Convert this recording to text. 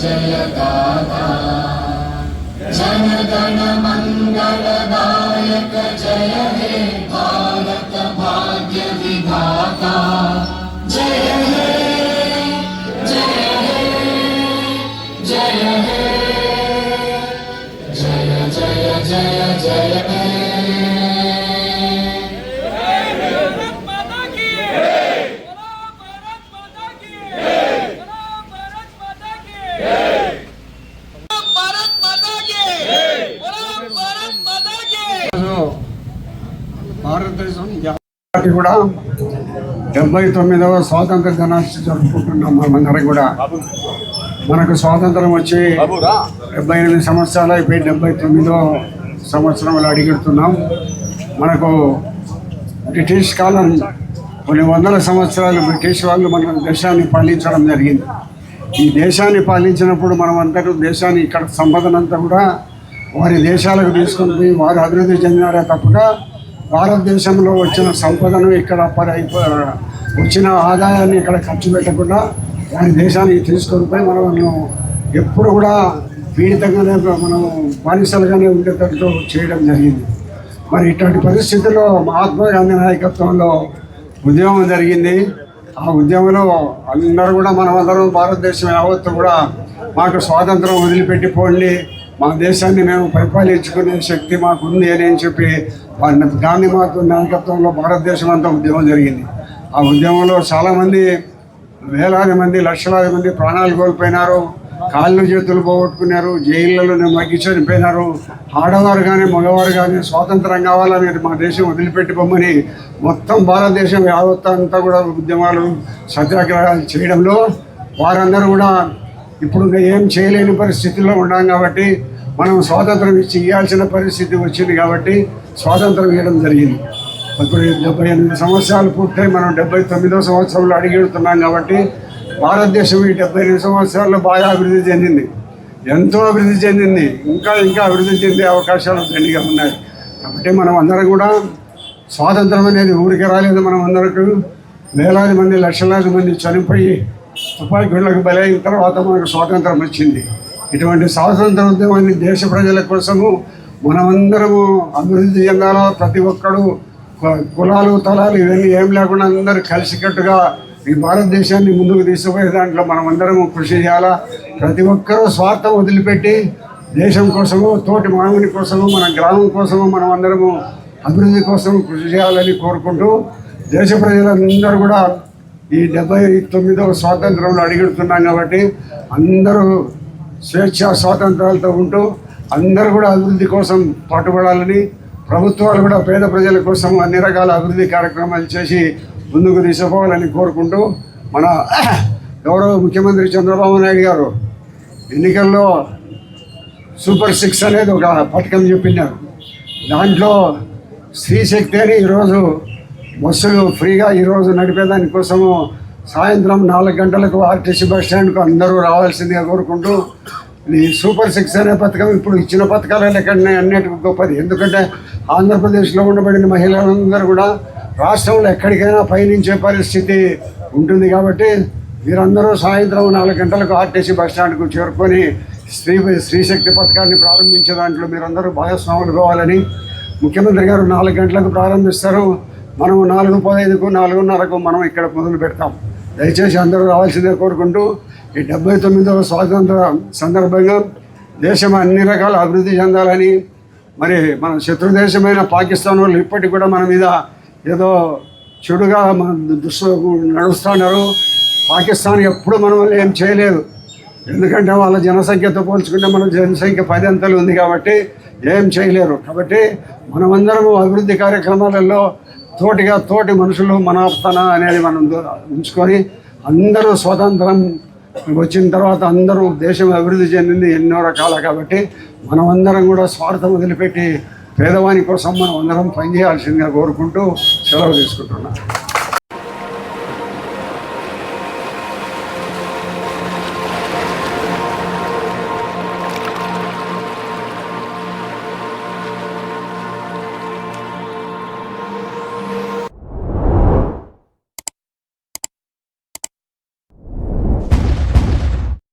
जय जन गाथा मंगल गायक जय हे भारत भाग्य विधाता। जय हे जय हे जय हे। जय जय जय जय हे భారతదేశం కూడా డెబ్బై తొమ్మిదవ స్వాతంత్ర దినాన్ని జరుపుకుంటున్నాం మనమందరం కూడా. మనకు స్వాతంత్రం వచ్చి డెబ్బై ఎనిమిది సంవత్సరాలు అయిపోయి డెబ్బై తొమ్మిదవ సంవత్సరంలో అడిగెడుతున్నాం మనకు బ్రిటిష్ కాలం కొన్ని వందల సంవత్సరాలు బ్రిటిష్ వాళ్ళు మన దేశాన్ని పాలించడం జరిగింది. ఈ దేశాన్ని పాలించినప్పుడు మనం అందరూ దేశాన్ని ఇక్కడ సంపదనంతా కూడా వారి దేశాలకు తీసుకొని వారు అభివృద్ధి చెందినారే తప్పగా భారతదేశంలో వచ్చిన సంపదను ఇక్కడ పరి- వచ్చిన ఆదాయాన్ని ఇక్కడ ఖర్చు పెట్టకుండా దాని దేశానికి తీసుకొని పోయి మనం ఎప్పుడు కూడా పీడితంగానే మనం బానిసలుగానే ఉండేటట్టు చేయడం జరిగింది. మరి ఇటువంటి పరిస్థితుల్లో మహాత్మా గాంధీ నాయకత్వంలో ఉద్యమం జరిగింది. ఆ ఉద్యమంలో అందరూ కూడా మనమందరం భారతదేశం యావత్తు కూడా మాకు స్వాతంత్రం వదిలిపెట్టి పోండి. మా దేశాన్ని మేము పరిపాలించుకునే శక్తి మాకు ఉంది అని చెప్పి గాంధీ మాకు నాయకత్వంలో భారతదేశం అంతా ఉద్యమం జరిగింది. ఆ ఉద్యమంలో చాలామంది వేలాది మంది లక్షలాది మంది ప్రాణాలు కోల్పోయినారు కాళ్ళు చేతులు పోగొట్టుకున్నారు జైళ్ళలో మగ్గి చనిపోయినారు. ఆడవారు కానీ మగవారు కానీ స్వాతంత్రం కావాలని మా దేశం వదిలిపెట్టి పొమ్మని మొత్తం భారతదేశం యావత్ అంతా కూడా ఉద్యమాలు సత్యాగ్రహాలు చేయడంలో వారందరూ కూడా ఇప్పుడు ఏం చేయలేని పరిస్థితుల్లో ఉన్నాం కాబట్టి మనం స్వాతంత్రం ఇచ్చి ఇవ్వాల్సిన పరిస్థితి వచ్చింది కాబట్టి స్వాతంత్రం ఇవ్వడం జరిగింది. ఇప్పుడు డెబ్బై ఎనిమిది సంవత్సరాలు పూర్తయి మనం డెబ్బై తొమ్మిదో సంవత్సరంలో అడిగెడుతున్నాం కాబట్టి భారతదేశం ఈ డెబ్బై ఎనిమిది సంవత్సరాల్లో బాగా అభివృద్ధి చెందింది. ఎంతో అభివృద్ధి చెందింది. ఇంకా ఇంకా అభివృద్ధి చెందే అవకాశాలు దండిగా ఉన్నాయి. కాబట్టి మనం అందరం కూడా స్వాతంత్రం అనేది ఊరికి రాలేదు మనం అందరికి. వేలాది మంది లక్షలాది మంది చనిపోయి తుపాకీ గుళ్ళకు బలైన తర్వాత మనకు స్వాతంత్రం వచ్చింది. ఇటువంటి స్వాతంత్ర ఉద్యమాన్ని దేశ ప్రజల కోసము మనమందరము అభివృద్ధి చెందాలో? ప్రతి ఒక్కడు కులాలు తలాలు ఇవన్నీ ఏం లేకుండా అందరూ కలిసికట్టుగా ఈ భారతదేశాన్ని ముందుకు తీసుకుపోయే దాంట్లో మనం అందరము కృషి చేయాలా? ప్రతి ఒక్కరూ స్వార్థం వదిలిపెట్టి దేశం కోసము తోటి మానవుని కోసము మన గ్రామం కోసము మనం అందరము అభివృద్ధి కోసం కృషి చేయాలని కోరుకుంటూ దేశ ప్రజలందరూ కూడా ఈ డెబ్బై తొమ్మిదవ స్వాతంత్రంలో అడిగెడుతున్నాం కాబట్టి అందరూ స్వేచ్ఛ స్వాతంత్రాలతో ఉంటూ అందరూ కూడా అభివృద్ధి కోసం పాటుపడాలని ప్రభుత్వాలు కూడా పేద ప్రజల కోసం అన్ని రకాల అభివృద్ధి కార్యక్రమాలు చేసి ముందుకు తీసుకుపోవాలని కోరుకుంటూ మన గౌరవ ముఖ్యమంత్రి చంద్రబాబు నాయుడు గారు ఎన్నికల్లో సూపర్ సిక్స్ అనేది ఒక పథకం చెప్పినారు. దాంట్లో స్త్రీ శక్తి అని ఈరోజు బస్సులు ఫ్రీగా ఈరోజు నడిపేదానికోసము సాయంత్రం నాలుగు గంటలకు ఆర్టీసీ బస్ స్టాండ్కు అందరూ రావాల్సిందిగా కోరుకుంటూ ఈ సూపర్ సిక్స్ అనే పథకం ఇప్పుడు ఇచ్చిన పథకాల లెక్కనే అన్నిటికీ గొప్పది. ఎందుకంటే ఆంధ్రప్రదేశ్లో ఉండబడిన మహిళలందరూ కూడా రాష్ట్రంలో ఎక్కడికైనా పయనించే పరిస్థితి ఉంటుంది కాబట్టి మీరందరూ సాయంత్రం నాలుగు గంటలకు ఆర్టీసీ బస్ స్టాండ్కు చేరుకొని స్త్రీ స్త్రీశక్తి పథకాన్ని ప్రారంభించే దాంట్లో మీరందరూ భాగస్వాములు కావాలని ముఖ్యమంత్రి గారు నాలుగు గంటలకు ప్రారంభిస్తారు. మనం నాలుగు పదహైదుకు నాలుగున్నరకు మనం ఇక్కడ మొదలు పెడతాం. దయచేసి అందరూ రావాల్సిందే కోరుకుంటూ ఈ డెబ్బై తొమ్మిదవ స్వాతంత్ర సందర్భంగా దేశం అన్ని రకాల అభివృద్ధి చెందాలని మరి మన శత్రు దేశమైన పాకిస్తాన్ వాళ్ళు ఇప్పటికి కూడా మన మీద ఏదో చెడుగా మన దుస్తు నడుస్తున్నారు. పాకిస్తాన్ ఎప్పుడు మన వల్ల ఏం చేయలేదు. ఎందుకంటే వాళ్ళ జనసంఖ్యతో పోల్చుకుంటే మన జనసంఖ్య పది అంతలు ఉంది కాబట్టి ఏం చేయలేరు. కాబట్టి మనమందరము అభివృద్ధి కార్యక్రమాలలో తోటిగా తోటి మనుషులు మనస్తన అనేది మనం ఉంచుకొని అందరూ స్వతంత్రం వచ్చిన తర్వాత అందరూ దేశం అభివృద్ధి చెందింది ఎన్నో రకాల కాబట్టి మనమందరం కూడా స్వార్థం వదిలిపెట్టి పేదవాని కోసం మనం అందరం పనిచేయాల్సిందిగా కోరుకుంటూ సెలవు తీసుకుంటున్నాను